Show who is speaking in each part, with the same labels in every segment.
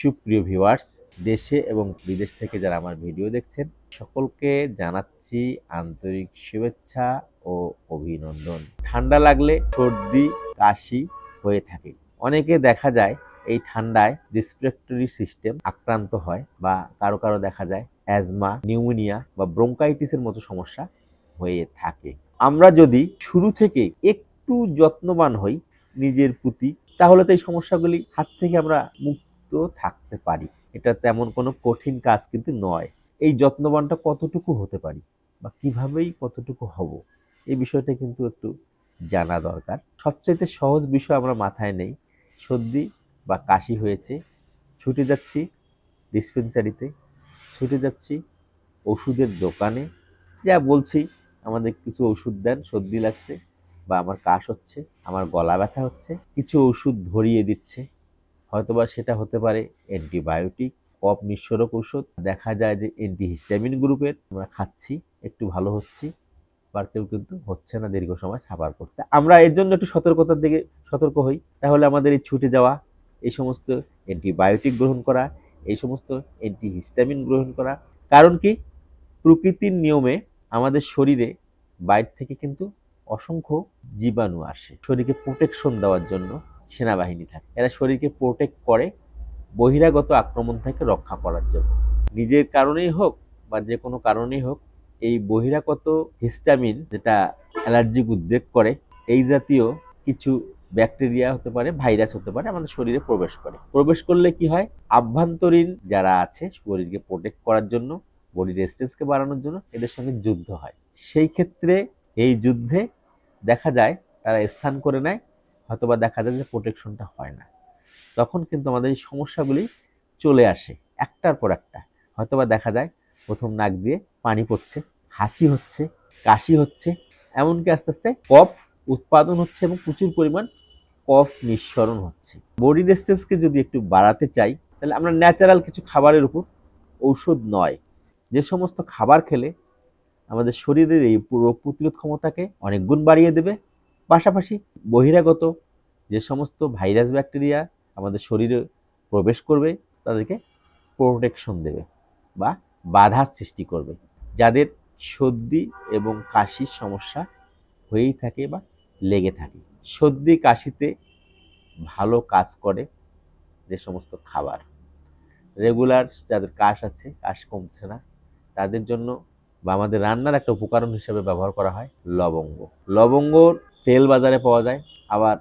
Speaker 1: সুপ্রিয় ভিউয়ার্স, দেশে এবং বিদেশ থেকে যারা আমার ভিডিও দেখছেন, সকলকে জানাচ্ছি আন্তরিক শুভেচ্ছা ও অভিনন্দন। ঠান্ডা লাগলে সর্দি, কাশি হয়ে থাকে। অনেকে দেখা যায় এই ঠান্ডায় রেসপিরেটরি সিস্টেম আক্রান্ত হয় বা কারও কারও দেখা যায় অ্যাজমা নিউমোনিয়া বা ব্রোঙ্কাইটিসের মতো সমস্যা হয়ে থাকে। আমরা যদি শুরু থেকে একটু যত্নবান হই নিজের প্রতি, তাহলে তো এই সমস্যাগুলি হাত থেকে আমরা মুক্ত থাকতে পারি। এটা তেমন কোনো কঠিন কাজ কিন্তু নয়। এই যত্নবানটা কতটুকু হতে পারি বা কিভাবেই কতটুকু হব, এই বিষয়টা কিন্তু একটু জানা দরকার। সবচাইতে সহজ বিষয় আমরা মাথায় নেই। সর্দি বা কাশি হয়েছে, ছুটে যাচ্ছি ডিসপেন্সারিতে, ছুটে যাচ্ছি ওষুধের দোকানে। যা বলছি, আমাদের কিছু ওষুধ দেন, সর্দি লাগছে বা আমার কাশ হচ্ছে, আমার গলা ব্যথা হচ্ছে, কিছু ওষুধ ধরিয়ে দিচ্ছে। হয়তোবা সেটা হতে পারে অ্যান্টিবায়োটিক কফ নিঃসরক ওষুধ দেখা যায় যে অ্যান্টিহিস্টামিন গ্রুপের আমরা খাচ্ছি, একটু ভালো হচ্ছি বা কেউ কিন্তু হচ্ছে না দীর্ঘ সময় সাফার করতে। আমরা এর জন্য একটু সতর্কতার দিকে সতর্ক হই। তাহলে আমাদের এই ছুটে যাওয়া, এই সমস্ত অ্যান্টিবায়োটিক গ্রহণ করা, এই সমস্ত অ্যান্টিহিস্টামিন গ্রহণ করা। কারণ কি? প্রকৃতির নিয়মে আমাদের শরীরে বাইর থেকে কিন্তু অসংখ্য জীবাণু আসে। শরীরকে প্রোটেকশন দেওয়ার জন্য সেনাবাহিনী থাকে। এরা শরীরকে প্রোটেক্ট করে, বহিরাগত আক্রমণ থেকে রক্ষা করার জন্য। নিজের কারণেই হোক বা যে কোনো কারণেই হোক, এই বহিরাগত হিস্টামিন যেটা অ্যালার্জিক উদ্বেগ করে, এই জাতীয় কিছু ব্যাকটেরিয়া হতে পারে ভাইরাস হতে পারে, আমাদের শরীরে প্রবেশ করে। প্রবেশ করলে কি হয়? আভ্যন্তরীণ যারা আছে, শরীরকে প্রোটেক্ট করার জন্য বডি রেজিস্ট্যান্সকে বাড়ানোর জন্য এদের সঙ্গে যুদ্ধ হয়। সেই ক্ষেত্রে এই যুদ্ধে দেখা যায়, তারা স্থান করে নেয় হয়তোবা দেখা যায় যে প্রোটেকশনটা হয় না। তখন কিন্তু আমাদের এই সমস্যাগুলি চলে আসে, একটার পর একটা। হয়তোবা দেখা যায় প্রথম নাক দিয়ে পানি পড়ছে, হাঁচি হচ্ছে, কাশি হচ্ছে, এমনকি আস্তে আস্তে কফ উৎপাদন হচ্ছে এবং প্রচুর পরিমাণ কফ নিঃসরণ হচ্ছে। বডি রেজিস্ট্যান্সকে যদি একটু বাড়াতে চাই, তাহলে আমরা ন্যাচারাল কিছু খাবারের উপর, ঔষধ নয়। যে সমস্ত খাবার খেলে আমাদের শরীরের এই রোগ প্রতিরোধ ক্ষমতাকে অনেক গুণ বাড়িয়ে দেবে পাশাপাশি বহিরাগত যে সমস্ত ভাইরাস ব্যাকটেরিয়া আমাদের শরীরে প্রবেশ করবে, তাদেরকে প্রোটেকশন দেবে বা বাধার সৃষ্টি করবে। যাদের সর্দি এবং কাশির সমস্যা হয়েই থাকে বা লেগে থাকে। সর্দি, কাশিতে ভালো কাজ করে যে সমস্ত খাবার। রেগুলার যাদের কাশ আছে, কাশ কমছে না, তাদের জন্য বা আমাদের রান্নার একটা উপকরণ হিসেবে ব্যবহার করা হয় লবঙ্গ। লবঙ্গর তেল বাজারে পাওয়া যায়, আবার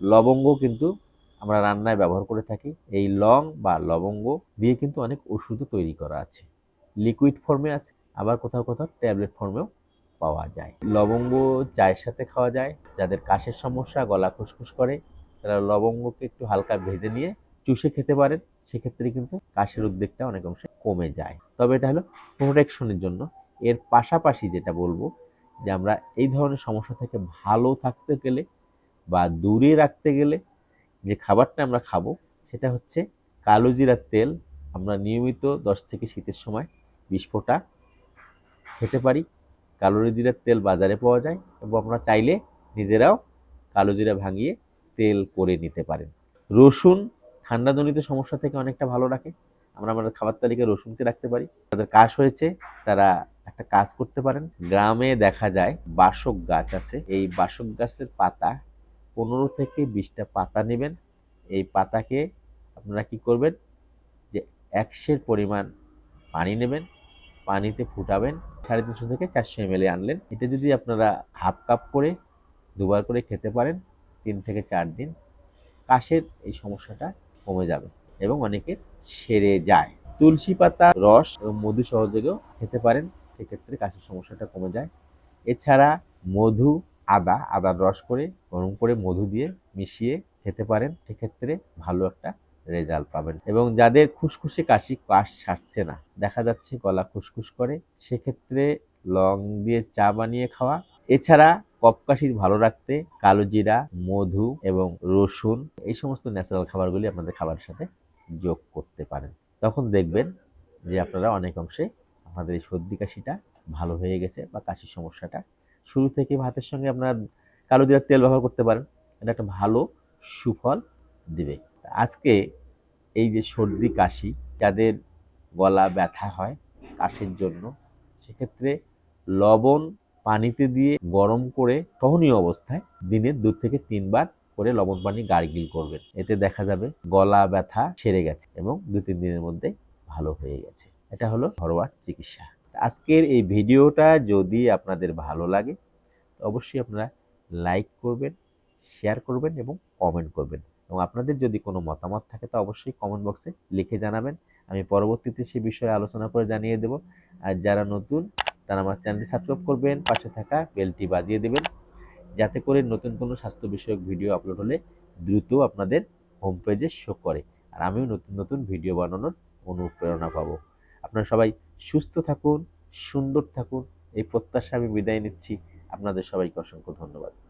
Speaker 1: লবঙ্গ কিন্তু আমরা রান্নায় ব্যবহার করে থাকি। এই লং বা লবঙ্গ দিয়ে কিন্তু অনেক ওষুধও তৈরি করা আছে। লিকুইড ফর্মে আছে, আবার কোথাও কোথাও ট্যাবলেট ফর্মেও পাওয়া যায়। লবঙ্গ চায়ের সাথে খাওয়া যায়, যাদের কাশের সমস্যা, গলা খুসখুস করে, তারা লবঙ্গকে একটু হালকা ভেজে নিয়ে চুষে খেতে পারেন। সেক্ষেত্রে কিন্তু কাশের উদ্বেগটা অনেক অংশে কমে যায়। তবে এটা হলো প্রোটেকশনের জন্য। এর পাশাপাশি যেটা বলব যে আমরা এই ধরনের সমস্যা থেকে ভালো থাকতে গেলে বা দূরে রাখতে গেলে যে খাবারটা আমরা খাব, সেটা হচ্ছে কালো জিরার তেল। আমরা নিয়মিত দশ থেকে শীতের সময় বিশ ফোঁটা খেতে পারি। কালো জিরার তেল বাজারে পাওয়া যায় এবং আমরা চাইলে নিজেরাও কালো জিরা ভাঙিয়ে তেল করে নিতে পারেন। রসুন ঠান্ডাজনিত সমস্যা থেকে অনেকটা ভালো রাখে। আমরা আমাদের খাবার তালিকায় রসুনকে রাখতে পারি। তাদের কাশ হয়েছে, তারা একটা কাজ করতে পারেন। গ্রামে দেখা যায় বাসক গাছ আছে। এই বাসক গাছের পাতা পনেরো থেকে বিশটা পাতা নেবেন। এই পাতাকে আপনারা কি করবেন? যে একশের পরিমাণ পানি নেবেন। পানিতে ফুটাবেন। সাড়ে তিনশো থেকে চারশো এম আনলেন। এটা যদি আপনারা হাফ কাপ করে দুবার করে খেতে পারেন, তিন থেকে চার দিন, কাশের এই সমস্যাটা কমে যাবে এবং অনেকের সেরে যায়। তুলসী পাতা রস এবং মধু সহযোগেও খেতে পারেন। সেক্ষেত্রে কাশির সমস্যাটা কমে যায়। এছাড়া মধু, আদা, আদার রস করে গরম করে মধু দিয়ে মিশিয়ে খেতে পারেন। সেক্ষেত্রে ভালো একটা রেজাল্ট পাবেন। এবং যাদের খুসখুসে কাশি কাশ সারছে না, দেখা যাচ্ছে গলা খুসখুস করে, সেক্ষেত্রে লং দিয়ে চা বানিয়ে খাওয়া। এছাড়া কপ কাশি ভালো রাখতে কালো জিরা, মধু এবং রসুন, এই সমস্ত ন্যাচারাল খাবারগুলি আপনাদের খাবারের সাথে যোগ করতে পারেন। তখন দেখবেন যে আপনারা অনেক অংশে আপনাদের এই সর্দি কাশিটা ভালো হয়ে গেছে বা কাশির সমস্যাটা, শুরু থেকে ভাতের সঙ্গে আপনার কালো জিরার তেল ব্যবহার করতে পারেন। এটা একটা ভালো সুফল দিবে। আজকে এই যে সর্দি কাশি, যাদের গলা ব্যথা হয় কাশির জন্য, সেক্ষেত্রে লবণ পানিতে দিয়ে গরম করে সহনীয় অবস্থায় দিনে দু থেকে তিনবার করে লবণ পানি গার্গিল করবেন। এতে দেখা যাবে গলা ব্যথা সেরে গেছে এবং দু তিন দিনের মধ্যে ভালো হয়ে গেছে। এটা হলো ঘরোয়া চিকিৎসা। আজকের এই ভিডিওটা যদি আপনাদের ভালো লাগে অবশ্যই আপনারা লাইক করবেন, শেয়ার করবেন এবং কমেন্ট করবেন। এবং আপনাদের যদি কোনো মতামত থাকে, তো অবশ্যই কমেন্ট বক্সে লিখে জানাবেন। আমি পরবর্তীতে সে বিষয়ে আলোচনা করে জানিয়ে দেব। আর যারা নতুন, তারা আমার চ্যানেলটি সাবস্ক্রাইব করবেন, পাশে থাকা বেলটি বাজিয়ে দেবেন, যাতে করে নতুন কোনো স্বাস্থ্য বিষয়ক ভিডিও আপলোড হলে দ্রুত আপনাদের হোম পেজে শো করে। আর আমিও নতুন নতুন ভিডিও বানানোর অনুপ্রেরণা পাবো। আপনারা সবাই সুস্থ থাকুন, সুন্দর থাকুন। এই প্রত্যাশা আমি বিদায় নিচ্ছি। আপনাদের সবাইকে অসংখ্য ধন্যবাদ।